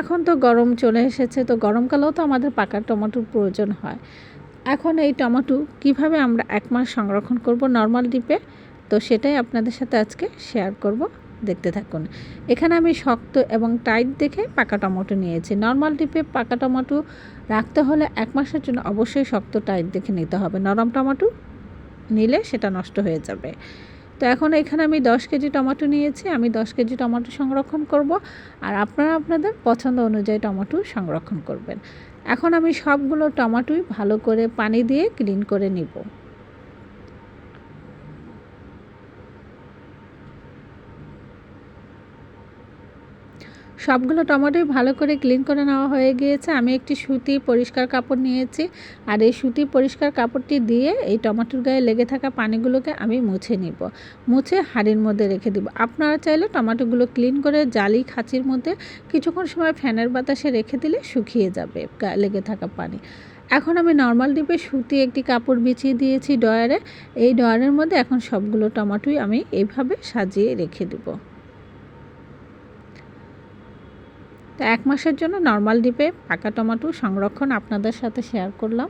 এখন তো গরম চলে এসেছে, তো গরমকালেও তো আমাদের পাকা টমেটোর প্রয়োজন হয়। এখন এই টমেটো কীভাবে আমরা এক মাস সংরক্ষণ করব নর্মাল ডিপে? তো সেটাই আপনাদের সাথে আজকে শেয়ার করব। দেখতে থাকুন। এখানে আমি শক্ত এবং টাইট দেখে পাকা টমেটো নিয়েছি। নর্মাল ডিপে পাকা টমেটো রাখতে হলে এক মাসের জন্য অবশ্যই শক্ত টাইট দেখে নিতে হবে। নরম টমেটো নিলে সেটা নষ্ট হয়ে যাবে। তো এখন এখানে আমি দশ কেজি টমেটো নিয়েছি, আমি দশ কেজি টমেটো সংরক্ষণ করব আর আপনারা আপনাদের পছন্দ অনুযায়ী টমেটো সংরক্ষণ করবেন। এখন আমি সবগুলো টমেটোই ভালো করে পানি দিয়ে ক্লিন করে নিব। সবগুলো টমেটোই ভালো করে ক্লিন করে নেওয়া হয়ে গিয়েছে। আমি একটি সুতি পরিষ্কার কাপড় নিয়েছি আর এই সুতি পরিষ্কার কাপড়টি দিয়ে এই টমেটোর গায়ে লেগে থাকা পানিগুলোকে আমি মুছে নিব। মুছে হাঁড়ির মধ্যে রেখে দিব। আপনারা চাইলে টমেটোগুলো ক্লিন করে জালি খাঁচির মধ্যে কিছুক্ষণ সময় ফ্যানের বাতাসে রেখে দিলে শুকিয়ে যাবে লেগে থাকা পানি। এখন আমি নর্মাল ডিপে সুতি একটি কাপড় বিছিয়ে দিয়েছি ডয়ারে এই ডয়ারের মধ্যে এখন সবগুলো টমেটোই আমি এইভাবে সাজিয়ে রেখে দেবো। তো এক মাসের জন্য নর্মাল ডিপে পাকা টমেটো সংরক্ষণ আপনাদের সাথে শেয়ার করলাম।